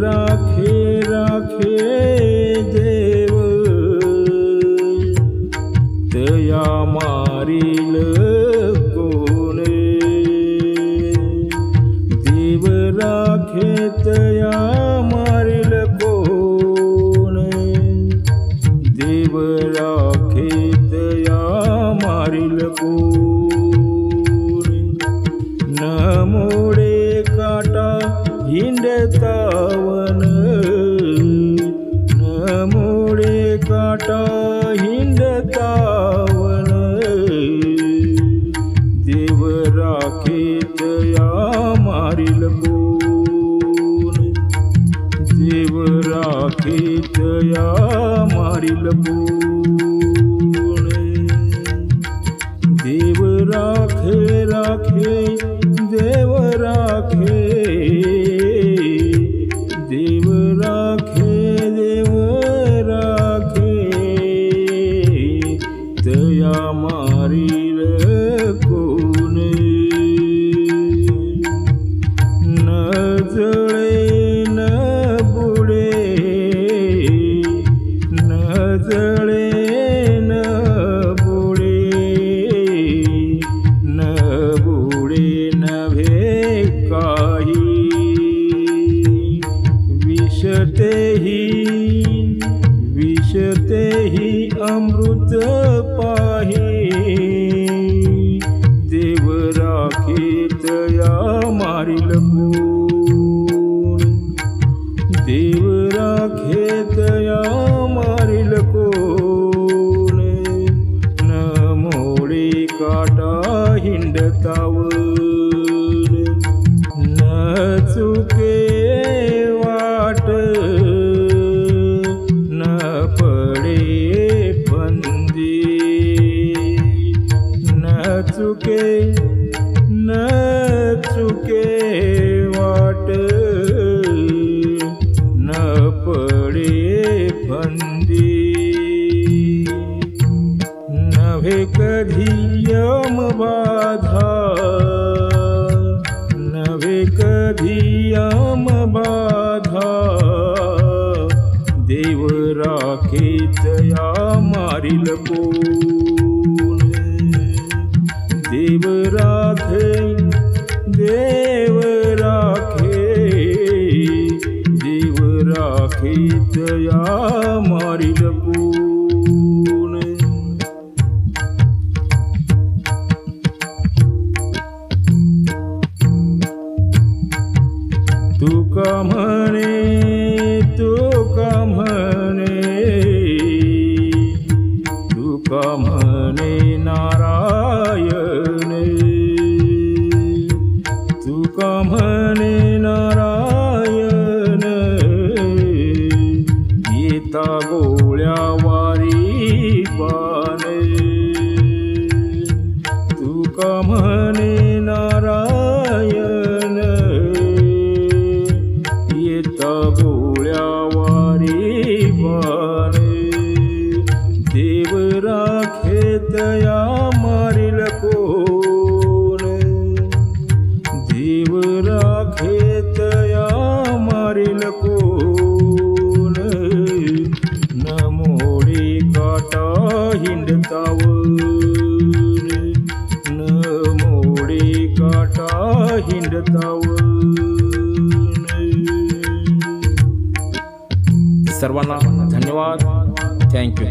राखे राखे देव तया मारील मोडे काटा हिंडतावन देव राखेत या मारील कोण? देव अमृत पाही. देव राखीत या मारील कोण? देव राखेत या मारील कोण? न मोडे काटा हिंडतावर चुके न चुके वाट न पडे बंदी. नव्हे कधी यम बाधा नव्हे कधी यम बाधा. देव राखी या मारिल कोण देव राखे देव राखे देव राखे या मारी कोण तुका तुका म्हणे नारायण? येता गोळ्या वारी पान. तुका म्हणे नारायण? येता गोळ्या वारी बाण देव राखेत या हिंडतावर न मोडे काटा हिंडतावर सर्वांना धन्यवाद. थँक्यू